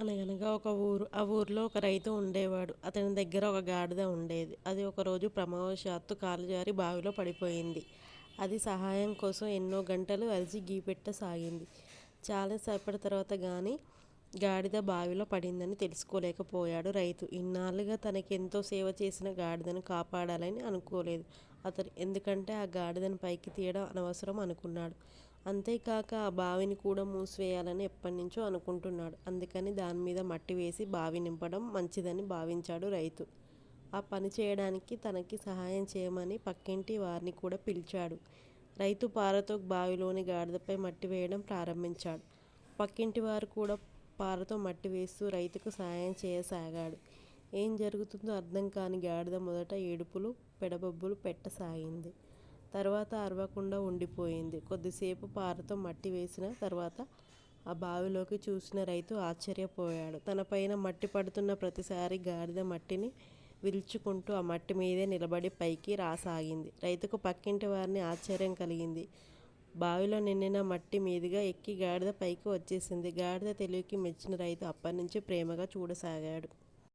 అనగనగా ఒక ఊరు ఆ ఊరిలో ఒక రైతు ఉండేవాడు. అతని దగ్గర ఒక గాడిద ఉండేది. అది ఒకరోజు ప్రమావశాత్తు కాలు జారి బావిలో పడిపోయింది. అది సహాయం కోసం ఎన్నో గంటలు అరిచి గీపెట్టసాగింది చాలాసేపటి తర్వాత కానీ గాడిద బావిలో పడిందని తెలుసుకోలేకపోయాడు రైతు. ఇన్నాళ్ళుగా తనకెంతో సేవ చేసిన గాడిదను కాపాడాలని అనుకోలేదు. అతను ఎందుకంటే ఆ గాడిదను పైకి తీయడం అనవసరం అనుకున్నాడు. అంతేకాక ఆ బావిని కూడా మూసివేయాలని ఎప్పటినుంచో అనుకుంటున్నాడు. అందుకని దాని మీద మట్టి వేసి బావి నింపడం మంచిదని భావించాడు రైతు. ఆ పని చేయడానికి తనకి సహాయం చేయమని పక్కింటి వారిని కూడా పిలిచాడు. రైతు పారతో బావిలోని గాడిదపై మట్టి వేయడం ప్రారంభించాడు. పక్కింటి వారు కూడా పారతో మట్టి వేస్తూ రైతుకు సహాయం చేయసాగాడు. ఏం జరుగుతుందో అర్థం కాని గాడిద మొదట ఏడుపులు పెడబొబ్బలు పెట్టసాగింది. తర్వాత అరవకుండా ఉండిపోయింది. కొద్దిసేపు పారతో మట్టి వేసిన తర్వాత ఆ బావిలోకి చూసిన రైతు ఆశ్చర్యపోయాడు. తన పైన మట్టి పడుతున్న ప్రతిసారి గాడిద మట్టిని విరుచుకుంటూ ఆ మట్టి మీదే నిలబడి పైకి రాసాగింది. రైతుకు పక్కింటి వారిని ఆశ్చర్యం కలిగింది. బావిలో నిండిన మట్టి మీదుగా ఎక్కి గాడిద పైకి వచ్చేసింది. గాడిద తెలివికి మెచ్చిన రైతు అప్పటి నుంచి ప్రేమగా చూడసాగాడు.